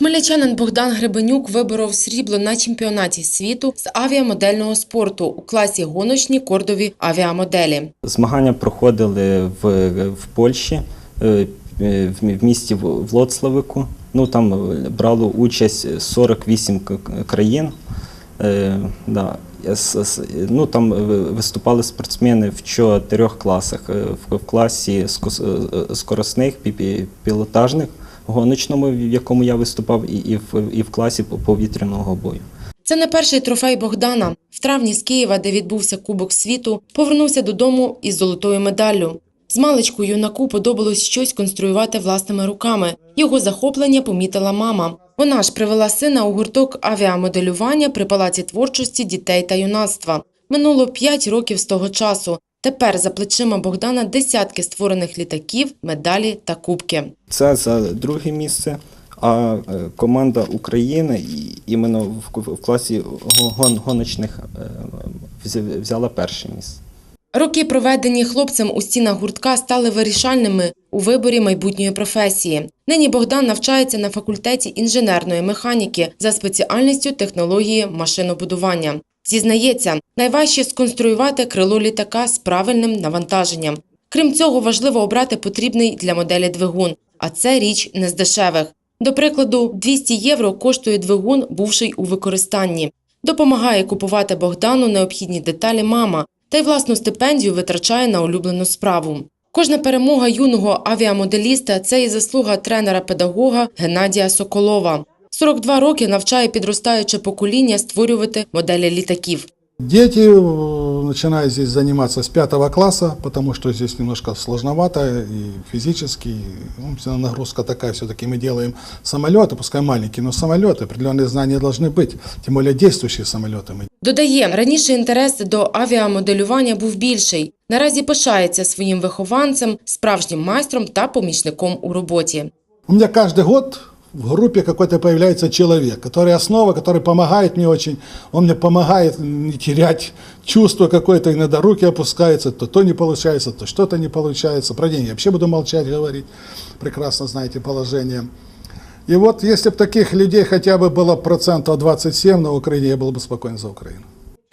Хмельничанин Богдан Гребенюк виборов срібло на чемпіонаті світу з авіамодельного спорту у класі гоночні кордові авіамоделі. Змагання проходили в, в Польщі, е, в місті Влоцлавику. Ну, там е, брало участь 48 к- к- країн. Е, да. Ну, там виступали спортсмени в чотирьох класах. В, класі скоростних, пі- пі- пілотажних, гоночному, в якому я виступав, і, і, в, і в класі повітряного бою. Це не перший трофей Богдана. В травні з Києва, де відбувся Кубок світу, повернувся додому із золотою медаллю. З маличку юнаку подобалось щось конструювати власними руками. Його захоплення помітила мама. Вона ж привела сина у гурток авіамоделювання при палаці творчості дітей та юнацтва. Минуло 5 років з того часу. Тепер за плечима Богдана десятки створених літаків, медалі та кубки. Це за друге місце. А е, команда України іменно в, класі гоночних е, взяла перше місце. Роки, проведені хлопцем у стінах гуртка, стали вирішальними у виборі майбутньої професії. Нині Богдан навчається на факультеті інженерної механіки за спеціальністю технології машинобудування. Зізнається, найважче сконструювати крило літака з правильним навантаженням. Крім цього, важливо обрати потрібний для моделі двигун, а це річ не з дешевих. До прикладу, 200 євро коштує двигун, бувший у використанні. Допомагає купувати Богдану необхідні деталі мама, та й власну стипендію витрачає на улюблену справу. Кожна перемога юного авіамоделіста це і заслуга тренера-педагога Геннадія Соколова. 42 роки навчає підростаюче покоління створювати моделі літаків. Дети э, начинают здесь заниматься с пятого класса, потому что здесь немножко сложновато и физически. и, ну, вся нагрузка такая, все-таки мы делаем самолеты, пускай маленькие, но самолеты, определенные знания должны быть, тем более действующие самолеты. Мы Додає, раніше інтерес до авіамоделювання був більший. Наразі пишається своїм вихованцем, справжнім майстром та помічником у роботі. У меня каждый год в группе какой-то появляется человек, который основа, который помогает мне очень. Он мне помогает не терять чувство какое-то, иногда руки опускаются, то то не получается, то что-то не получается. Про деньги вообще буду молчать, говорить. Прекрасно знаете положение. И вот если бы таких людей хотя бы было процентов 27 на Украине, я был бы спокоен за Украину.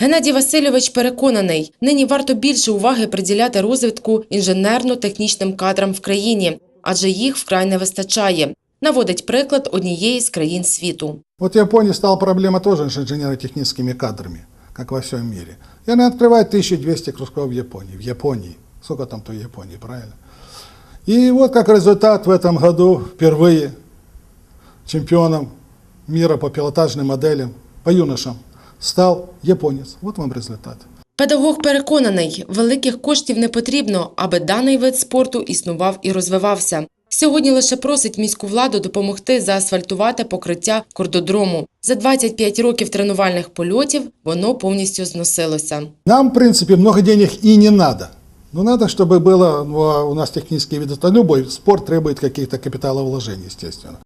Геннадій Васильович переконаний, нині варто більше уваги приділяти розвитку інженерно-технічним кадрам в країні, адже їх вкрай не вистачає. Наводить приклад однієї з країн світу. Вот в Японии стала проблема тоже с инженерно-техническими кадрами, как во всем мире. И она открывает 1200 кружков в Японии. В Японии. Сколько там той Японии, правильно? И вот как результат в этом году впервые чемпионом мира по пилотажным моделям, по юношам, стал японец. Вот вам результат. Педагог переконаний, великих коштів не потрібно, аби даний вид спорту існував і розвивався. Сьогодні лише просить міську владу допомогти заасфальтувати покриття кордодрому. За 25 років тренувальних польотів воно повністю зносилося. Нам, в принципе, много денег и не надо. Но надо, чтобы было ну, а у нас технические виды. То любой спорт требует каких-то капиталовложений, естественно.